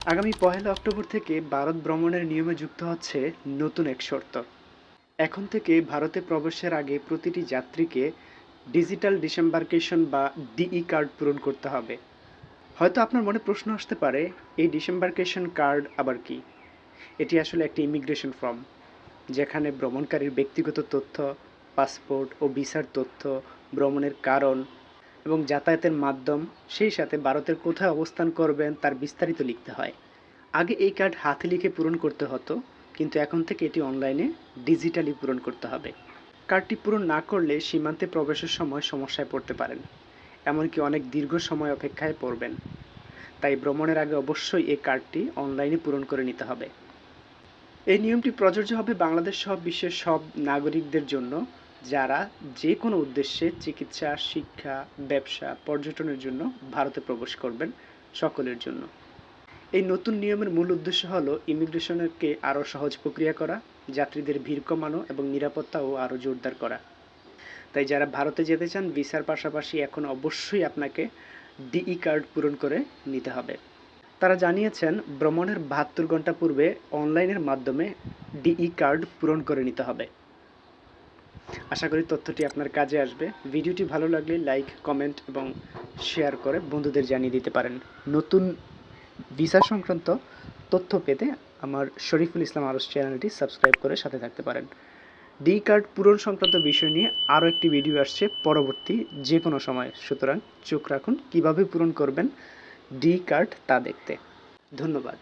আগামী পহেলা অক্টোবর থেকে ভারত ভ্রমণের নিয়মে যুক্ত হচ্ছে নতুন এক শর্ত। এখন থেকে ভারতে প্রবেশের আগে প্রতিটি যাত্রীকে ডিজিটাল ডিসেম্বারকেশন বা ডিই কার্ড পূরণ করতে হবে। হয়তো আপনার মনে প্রশ্ন আসতে পারে, এই ডিসেম্বারকেশন কার্ড আবার কি? এটি আসলে একটি ইমিগ্রেশন ফর্ম, যেখানে ভ্রমণকারীর ব্যক্তিগত তথ্য, পাসপোর্ট ও ভিসার তথ্য, ভ্রমণের কারণ এবং যাতায়াতের মাধ্যম, সেই সাথে ভারতের কোথায় অবস্থান করবেন তার বিস্তারিত লিখতে হয়। আগে এই কার্ড হাতে লিখে পূরণ করতে হতো, কিন্তু এখন থেকে এটি অনলাইনে ডিজিটালি পূরণ করতে হবে। কার্ডটি পূরণ না করলে সীমান্তে প্রবেশের সময় সমস্যায় পড়তে পারেন, এমনকি অনেক দীর্ঘ সময় অপেক্ষায় পড়বেন। তাই ভ্রমণের আগে অবশ্যই এই কার্ডটি অনলাইনে পূরণ করে নিতে হবে। এই নিয়মটি প্রযোজ্য হবে বাংলাদেশ সহ বিশ্বের সব নাগরিকদের জন্য। যারা যে কোনো উদ্দেশ্যে চিকিৎসা, শিক্ষা, ব্যবসা, পর্যটনের জন্য ভারতে প্রবেশ করবেন সকলের জন্য। এই নতুন নিয়মের মূল উদ্দেশ্য হলো ইমিগ্রেশনকে আরও সহজ প্রক্রিয়া করা, যাত্রীদের ভিড় কমানো এবং নিরাপত্তাও আরও জোরদার করা। তাই যারা ভারতে যেতে চান, ভিসার পাশাপাশি এখন অবশ্যই আপনাকে ডিই কার্ড পূরণ করে নিতে হবে। তারা জানিয়েছেন, ভ্রমণের বাহাত্তর ঘণ্টা পূর্বে অনলাইনের মাধ্যমে ডিই কার্ড পূরণ করে নিতে হবে। আশা করি তথ্যটি আপনার কাজে আসবে। ভিডিওটি ভালো লাগলে লাইক কমেন্ট এবং শেয়ার করে বন্ধুদের জানিয়ে দিতে পারেন। নতুন ভিসা সংক্রান্ত তথ্য পেতে আমার শরীফুল ইসলাম আরস চ্যানেলটি সাবস্ক্রাইব করে সাথে থাকতে পারেন। ডি কার্ড পূরণ সংক্রান্ত বিষয় নিয়ে আরও একটি ভিডিও আসছে পরবর্তী যে কোনো সময়। সুতরাং চোখ রাখুন কীভাবে পূরণ করবেন ডি কার্ড তা দেখতে। ধন্যবাদ।